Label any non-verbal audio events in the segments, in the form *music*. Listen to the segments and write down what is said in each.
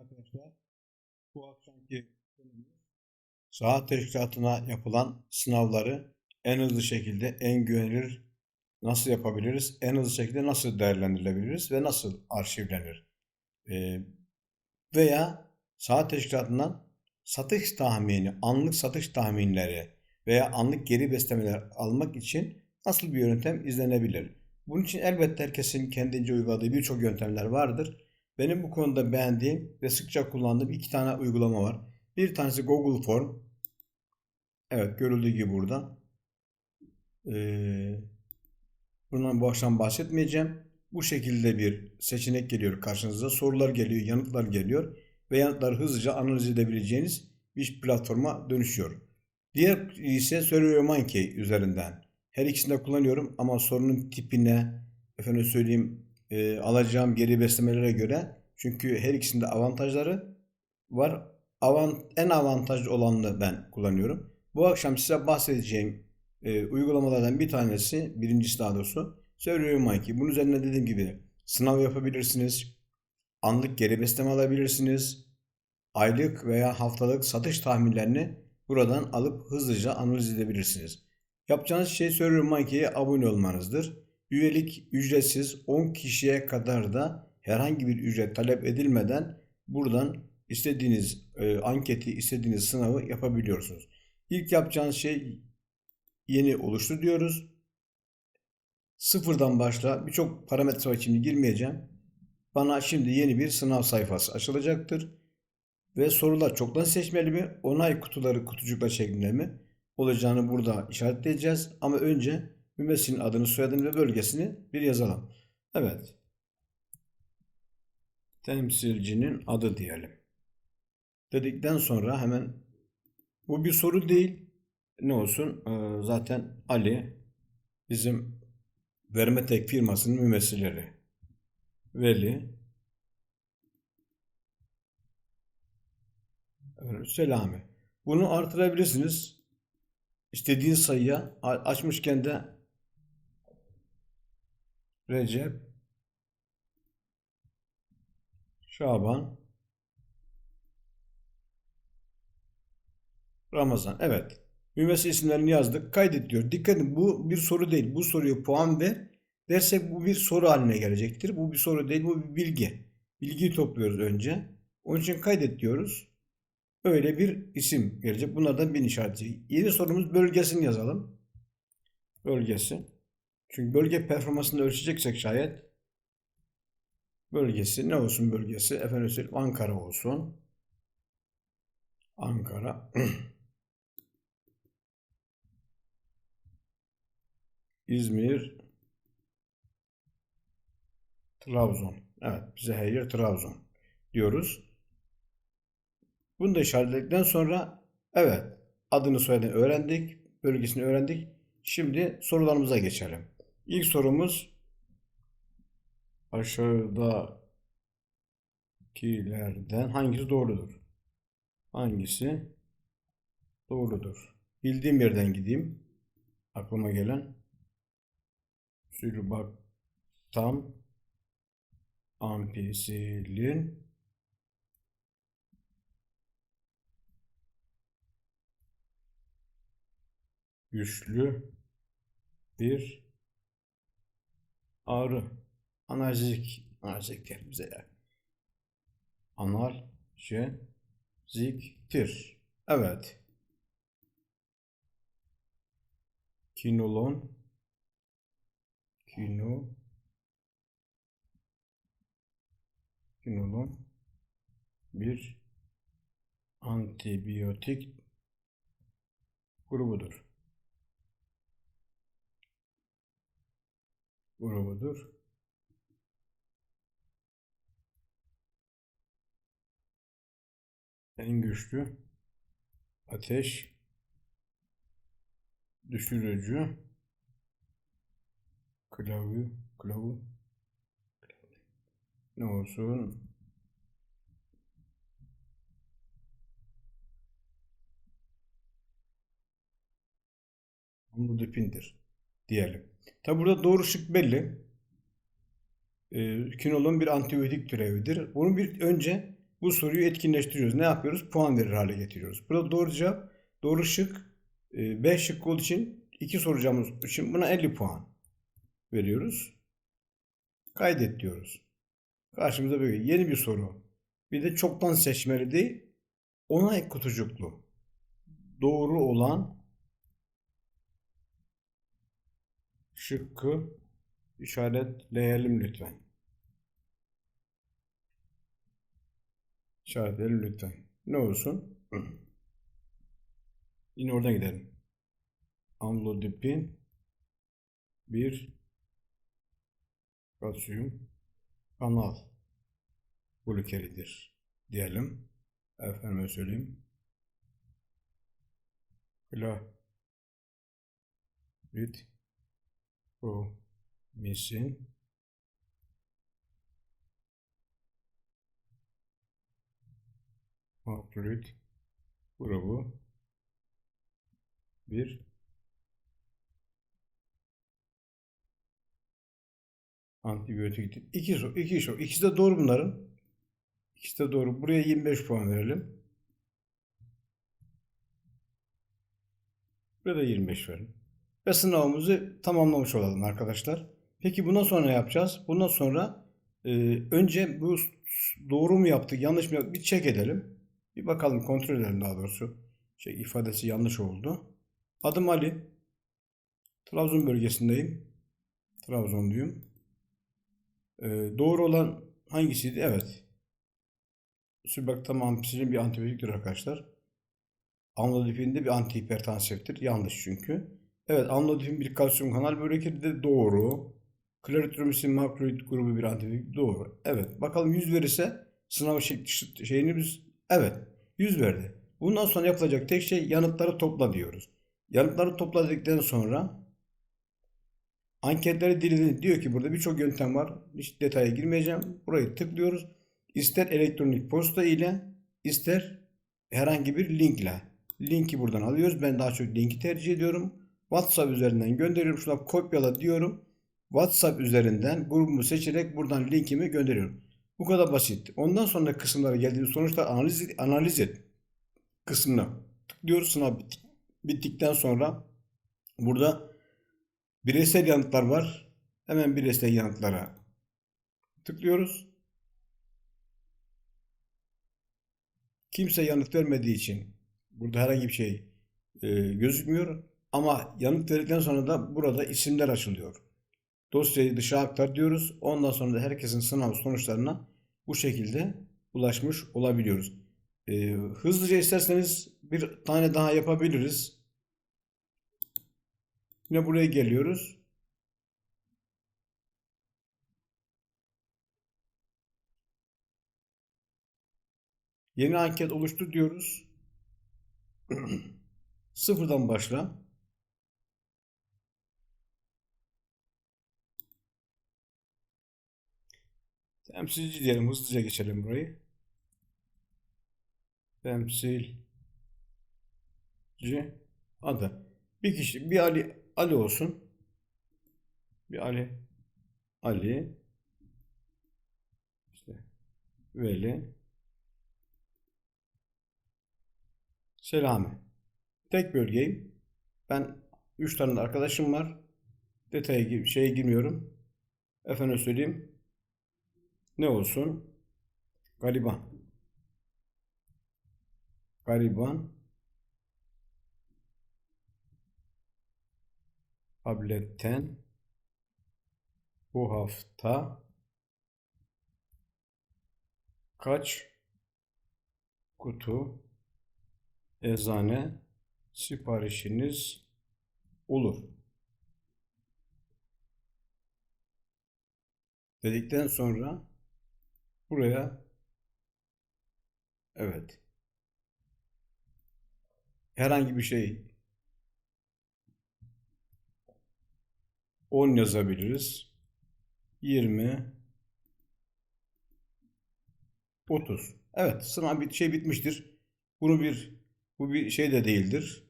arkadaşlar. Bu akşamki saha teşkilatına yapılan sınavları en hızlı şekilde, en güvenilir nasıl yapabiliriz, en hızlı şekilde nasıl değerlendirilebiliriz ve nasıl arşivlenir? Ee, veya saha teşkilatından satış tahmini, anlık satış tahminleri veya anlık geri beslemeler almak için nasıl bir yöntem izlenebilir? Bunun için elbette herkesin kendince uyguladığı birçok yöntemler vardır. Benim bu konuda beğendiğim ve sıkça kullandığım iki tane uygulama var. Bir tanesi Google Form. Evet görüldüğü gibi burada. Ee, bundan bu akşam bahsetmeyeceğim. Bu şekilde bir seçenek geliyor karşınıza. Sorular geliyor, yanıtlar geliyor ve yanıtları hızlıca analiz edebileceğiniz bir platforma dönüşüyor. Diğer ise SurveyMonkey üzerinden. Her ikisini de kullanıyorum ama sorunun tipine, efendim söyleyeyim e, alacağım geri beslemelere göre çünkü her ikisinde avantajları var. Avant, en avantajlı olanını ben kullanıyorum. Bu akşam size bahsedeceğim e, uygulamalardan bir tanesi, birincisi daha doğrusu SurveyMonkey. Bunun üzerine dediğim gibi sınav yapabilirsiniz. Anlık geri besleme alabilirsiniz. Aylık veya haftalık satış tahminlerini buradan alıp hızlıca analiz edebilirsiniz. Yapacağınız şey SurveyMonkey'e abone olmanızdır. Üyelik ücretsiz 10 kişiye kadar da herhangi bir ücret talep edilmeden buradan istediğiniz e, anketi, istediğiniz sınavı yapabiliyorsunuz. İlk yapacağınız şey yeni oluştur diyoruz. Sıfırdan başla. Birçok parametre var şimdi girmeyeceğim. Bana şimdi yeni bir sınav sayfası açılacaktır. Ve sorular çoktan seçmeli mi? Onay kutuları kutucuklar şeklinde mi? Olacağını burada işaretleyeceğiz. Ama önce mümessilin adını, soyadını ve bölgesini bir yazalım. Evet. Temsilcinin adı diyelim. Dedikten sonra hemen bu bir soru değil. Ne olsun? Ee, zaten Ali bizim Vermetek firmasının mümessilleri. Veli Selami. Bunu artırabilirsiniz. İstediğin sayıya açmışken de Recep, Şaban, Ramazan. Evet. Mümessil isimlerini yazdık. Kaydet diyor. Dikkat edin bu bir soru değil. Bu soruya puan ver dersek bu bir soru haline gelecektir. Bu bir soru değil. Bu bir bilgi. Bilgiyi topluyoruz önce. Onun için kaydet diyoruz. Öyle bir isim gelecek. Bunlardan bir işareti. Yeni sorumuz bölgesini yazalım. Bölgesi. Çünkü bölge performansını ölçeceksek şayet bölgesi ne olsun bölgesi? Efendim Ankara olsun. Ankara. *clears throat* İzmir. Trabzon. Evet bize her yer Trabzon diyoruz. Bunu da işaretledikten sonra evet adını soyadını öğrendik. Bölgesini öğrendik. Şimdi sorularımıza geçelim. İlk sorumuz aşağıdakilerden hangisi doğrudur? Hangisi doğrudur? Bildiğim yerden gideyim. Aklıma gelen Sülbaktam ampisilin güçlü bir ağrı. Analjik, analjik der bize yani. Analjiktir. Evet. Kinolon kino kinolon bir antibiyotik grubudur. Grubudur. En güçlü ateş düşürücü klavye klavye ne olsun amlodipindir diyelim. Tabi burada doğru şık belli. E, kinolon bir antibiyotik türevidir. Bunu bir önce bu soruyu etkinleştiriyoruz. Ne yapıyoruz? Puan verir hale getiriyoruz. Burada doğru cevap, doğru şık e, B olduğu için iki soracağımız için buna 50 puan veriyoruz. Kaydet diyoruz. Karşımıza böyle yeni bir soru. Bir de çoktan seçmeli değil, onay kutucuklu. Doğru olan şıkkı işaretleyelim lütfen. İşaretleyelim lütfen. Ne olsun? *clears throat* Yine oradan gidelim. Amlodipin bir kalsiyum kanal blokeridir diyelim. Efendime söyleyeyim. Klorid promisin Maklorid grubu bir antibiyotiktir. İki, sor- iki sor. İkisi de doğru bunların. İkisi de doğru. Buraya 25 puan verelim. Buraya da 25 verelim. Ve sınavımızı tamamlamış olalım arkadaşlar. Peki bundan sonra ne yapacağız? Bundan sonra e, önce bu doğru mu yaptık, yanlış mı yaptık bir check edelim. Bir bakalım, kontrol edelim daha doğrusu. Şey ifadesi yanlış oldu. Adım Ali. Trabzon bölgesindeyim. Trabzonluyum. E, doğru olan hangisiydi? Evet. Sübaktam ampicillin bir antibiyotiktir arkadaşlar. Amlodipin de bir antihipertansiftir. Yanlış çünkü. Evet, amlodipin bir kalsiyum kanal börekeri de doğru. Klaritromisin makroid grubu bir antibiyotik doğru. Evet, bakalım 100 verirse sınav şekli şeyini biz evet 100 verdi. Bundan sonra yapılacak tek şey yanıtları topla diyoruz. Yanıtları topladıktan sonra anketleri dilini diyor ki burada birçok yöntem var. Hiç detaya girmeyeceğim. Burayı tıklıyoruz. İster elektronik posta ile ister herhangi bir linkle. Linki buradan alıyoruz. Ben daha çok linki tercih ediyorum. WhatsApp üzerinden gönderiyorum. Şuna kopyala diyorum. WhatsApp üzerinden grubumu seçerek buradan linkimi gönderiyorum. Bu kadar basit. Ondan sonra kısımlara geldiğimiz sonuçta analiz, analiz et kısmına tıklıyoruz. Sınav bit- bittikten sonra burada bireysel yanıtlar var. Hemen bireysel yanıtlara tıklıyoruz. Kimse yanıt vermediği için burada herhangi bir şey e, gözükmüyor. Ama yanıt verdikten sonra da burada isimler açılıyor. Dosyayı dışa aktar diyoruz. Ondan sonra da herkesin sınav sonuçlarına bu şekilde ulaşmış olabiliyoruz. E, hızlıca isterseniz bir tane daha yapabiliriz. Yine buraya geliyoruz. Yeni anket oluştur diyoruz. *clears throat* Sıfırdan başla. Temsilci diyelim. Hızlıca geçelim burayı. Temsilci adı. Bir kişi, bir Ali, Ali olsun. Bir Ali, Ali, işte Veli, Selami. Tek bölgeyim. Ben 3 tane arkadaşım var. Detaya şeye girmiyorum. Efendim söyleyeyim. Ne olsun? Gariban. Gariban. Tabletten bu hafta kaç kutu eczane siparişiniz olur? Dedikten sonra buraya evet herhangi bir şey 10 yazabiliriz. 20 30. Evet, sınav bir şey bitmiştir. Bunu bir bu bir şey de değildir.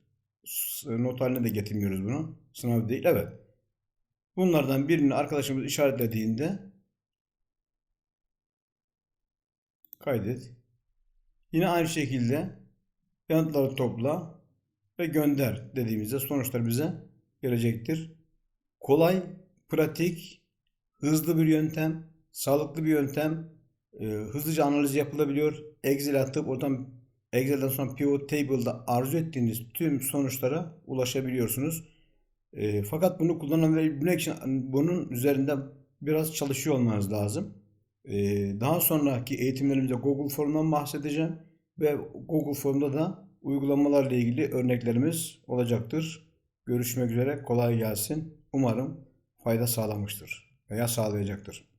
Not haline de getirmiyoruz bunu. Sınav değil. Evet. Bunlardan birini arkadaşımız işaretlediğinde kaydet. Yine aynı şekilde yanıtları topla ve gönder dediğimizde sonuçlar bize gelecektir. Kolay, pratik, hızlı bir yöntem, sağlıklı bir yöntem, e, hızlıca analiz yapılabiliyor. Excel atıp oradan Excel'den sonra pivot table'da arzu ettiğiniz tüm sonuçlara ulaşabiliyorsunuz. E, fakat bunu kullanabilmek için bunun üzerinde biraz çalışıyor olmanız lazım. Daha sonraki eğitimlerimde Google Form'dan bahsedeceğim ve Google Form'da da uygulamalarla ilgili örneklerimiz olacaktır. Görüşmek üzere, kolay gelsin. Umarım fayda sağlamıştır veya sağlayacaktır.